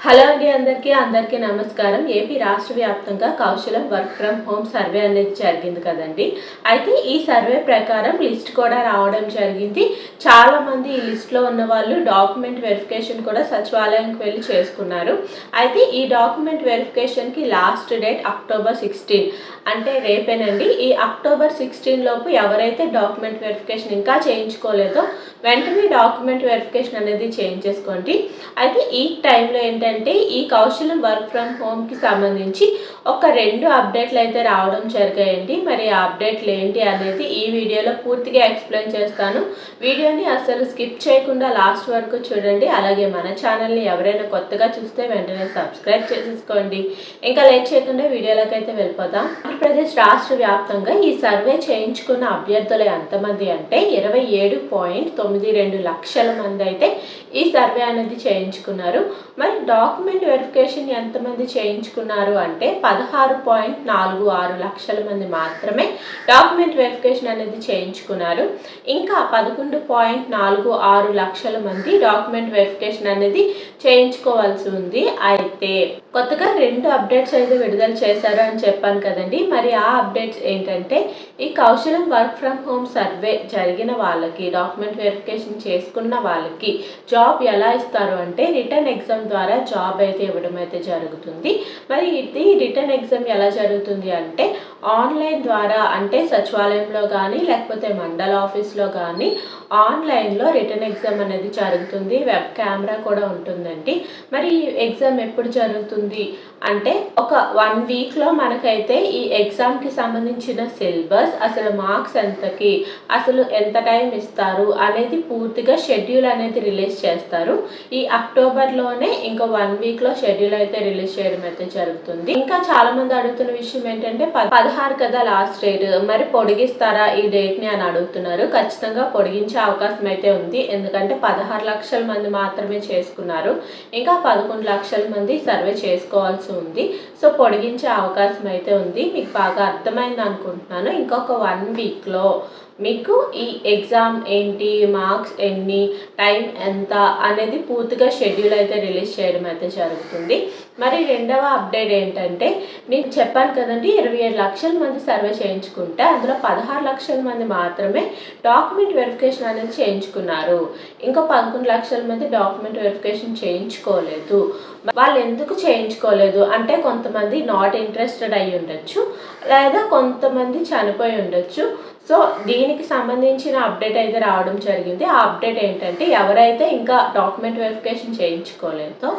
Hello అండి అందరికీ అందరికీ నమస్కారం. ఏపీ రాష్ట్ర వ్యాప్తంగా Kaushalam work from home survey అనేది జరిగింది కదండి. అయితే ఈ సర్వే ప్రకారం లిస్ట్ కూడా రావడం జరిగింది. చాలామంది ఈ లిస్ట్లో ఉన్న వాళ్ళు డాక్యుమెంట్ వెరిఫికేషన్ కూడా సచివాలయంకి వెళ్ళి చేసుకున్నారు. అయితే ఈ డాక్యుమెంట్ వెరిఫికేషన్కి లాస్ట్ డేట్ అక్టోబర్ సిక్స్టీన్. అంటే రేపేనండి. ఈ అక్టోబర్ సిక్స్టీన్ లోపు ఎవరైతే డాక్యుమెంట్ వెరిఫికేషన్ ఇంకా చేయించుకోలేదో వెంటనే డాక్యుమెంట్ వెరిఫికేషన్ అనేది చేయించేసుకోండి. అయితే ఈ టైంలో ఏంటంటే ఈ కౌశలం వర్క్ ఫ్రమ్ హోమ్కి సంబంధించి ఒక రెండు అప్డేట్లు అయితే రావడం జరిగాయండి. మరి ఆ అప్డేట్లు ఏంటి అనేది ఈ వీడియోలో పూర్తిగా ఎక్స్ప్లెయిన్ చేస్తాను. వీడియోని అసలు స్కిప్ చేయకుండా లాస్ట్ వరకు చూడండి. అలాగే మన ఛానల్ని ఎవరైనా కొత్తగా చూస్తే వెంటనే సబ్స్క్రైబ్ చేసేసుకోండి. ఇంకా లేట్ చేయకుండా వీడియోలోకి అయితే వెళ్ళిపోతాం ఆంధ్రప్రదేశ్ రాష్ట్ర వ్యాప్తంగా ఈ సర్వే చేయించుకున్న అభ్యర్థులు ఎంతమంది అంటే ఇరవై ఏడు పాయింట్ తొమ్మిది రెండు లక్షల మంది అయితే ఈ సర్వే అనేది చేయించుకున్నారు. మరి డాక్యుమెంట్ వెరిఫికేషన్ ఎంతమంది చేయించుకున్నారు అంటే పదహారు పాయింట్ నాలుగు ఆరు లక్షల మంది మాత్రమే డాక్యుమెంట్ వెరిఫికేషన్ అనేది చేయించుకున్నారు. ఇంకా పదకొండు పాయింట్ నాలుగు ఆరు లక్షల మంది డాక్యుమెంట్ వెరిఫికేషన్ అనేది చేయించుకోవాల్సి ఉంది. అయితే కొత్తగా రెండు అప్డేట్స్ అయితే విడుదల చేశారు అని చెప్పాను కదండి. మరి ఆ అప్డేట్స్ ఏంటంటే ఈ Kaushalam work from home survey జరిగిన వాళ్ళకి డాక్యుమెంట్ వెరిఫికేషన్ చేసుకున్న వాళ్ళకి జాబ్ ఎలా ఇస్తారు అంటే రిటర్న్ ఎగ్జామ్ ద్వారా జాబ్ అయితే ఇవ్వడం అయితే జరుగుతుంది. మరి ఇది రిటర్న్ ఎగ్జామ్ ఎలా జరుగుతుంది అంటే ఆన్లైన్ ద్వారా అంటే సచివాలయంలో కానీ లేకపోతే మండల ఆఫీస్లో కానీ ఆన్లైన్లో రిటర్న్ ఎగ్జామ్ అనేది జరుగుతుంది. వెబ్ కెమెరా కూడా ఉంటుందండి. మరి ఈ ఎగ్జామ్ ఎప్పుడు జరుగుతుంది? అంటే ఒక వన్ వీక్లో మనకైతే ఈ ఎగ్జామ్కి సంబంధించిన సిలబస్ అసలు మార్క్స్ ఎంతకి అసలు ఎంత టైం ఇస్తారు అనేది పూర్తిగా షెడ్యూల్ అనేది రిలీజ్ చేస్తారు. ఈ అక్టోబర్లోనే ఇంకా వన్ వీక్లో షెడ్యూల్ అయితే రిలీజ్ చేయడం అయితే జరుగుతుంది. ఇంకా చాలామంది అడుగుతున్న విషయం ఏంటంటే పదహారు కదా లాస్ట్ డేట్ మరి పొడిగిస్తారా ఈ డేట్ని అని అడుగుతున్నారు. ఖచ్చితంగా పొడిగించే అవకాశం అయితే ఉంది. ఎందుకంటే పదహారు లక్షల మంది మాత్రమే చేసుకున్నారు. ఇంకా పదకొండు లక్షల మంది సర్వే చేసుకోవాల్సి ఉంది. సో పొడిగించే అవకాశం అయితే ఉంది. మీకు బాగా అర్థమైంది అనుకుంటున్నాను ఇంకొక వన్ వీక్లో మీకు ఈ ఎగ్జామ్ ఏంటి మార్క్స్ ఎన్ని టైం ఎంత అనేది పూర్తిగా షెడ్యూల్ అయితే రిలీజ్ చేయడం అయితే జరుగుతుంది. మరి రెండవ అప్డేట్ ఏంటంటే నేను చెప్పాను కదండి ఇరవై ఏడు లక్షల మంది సర్వే చేయించుకుంటే అందులో పదహారు లక్షల మంది మాత్రమే డాక్యుమెంట్ వెరిఫికేషన్ అనేది చేయించుకున్నారు. ఇంకా పదకొండు లక్షల మంది డాక్యుమెంట్ వెరిఫికేషన్ చేయించుకోలేదు. వాళ్ళు ఎందుకు చేయించుకోలేదు? అంటే కొంతమంది నాట్ ఇంట్రెస్టెడ్ అయి ఉండొచ్చు లేదా కొంతమంది చనిపోయి ఉండొచ్చు. సో దీనికి సంబంధించిన అప్డేట్ అయితే రావడం జరిగింది. ఆ అప్డేట్ ఏంటంటే ఎవరైతే ఇంకా డాక్యుమెంట్ వెరిఫికేషన్ చేయించుకోలేదో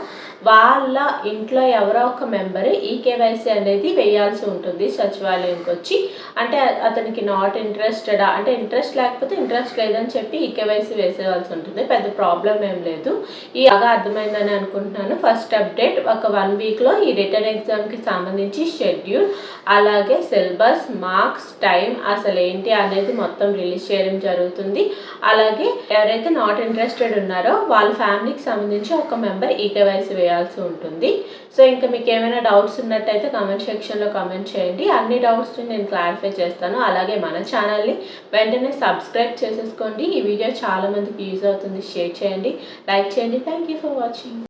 వాళ్ళ ఇంట్లో ఎవరో ఒక మెంబర్ ఈ కేవైసీ అనేది వేయాల్సి ఉంటుంది సచివాలయంకి వచ్చి. అంటే అతనికి నాట్ ఇంట్రెస్టెడ్ అంటే ఇంట్రెస్ట్ లేకపోతే ఇంట్రెస్ట్ లేదని చెప్పి ఈ కేవైసీ వేసేవాల్సి ఉంటుంది. పెద్ద ప్రాబ్లం ఏం లేదు. ఈ బాగా అర్థమైందని అనుకుంటున్నాను. ఫస్ట్ అప్డేట్ ఒక వన్ వీక్లో ఈ రిటర్న్ ఎగ్జామ్కి సంబంధించి షెడ్యూల్ అలాగే సిలబస్ మార్క్స్ టైం అసలు ఏంటి అనేది మొత్తం మొత్తం రిలీజ్ చేయడం జరుగుతుంది. అలాగే ఎవరైతే నాట్ ఇంట్రెస్టెడ్ ఉన్నారో వాళ్ళ ఫ్యామిలీకి సంబంధించి ఒక మెంబర్ ఈ కేవైసీ వేయాల్సి ఉంటుంది. సో ఇంకా మీకు ఏమైనా డౌట్స్ ఉన్నట్టయితే కామెంట్ సెక్షన్లో కామెంట్ చేయండి. అన్ని డౌట్స్ని నేను క్లారిఫై చేస్తాను. అలాగే మన ఛానల్ని వెంటనే సబ్స్క్రైబ్ చేసేసుకోండి. ఈ వీడియో చాలా మందికి యూజ్ అవుతుంది. షేర్ చేయండి. లైక్ చేయండి. Thank you for watching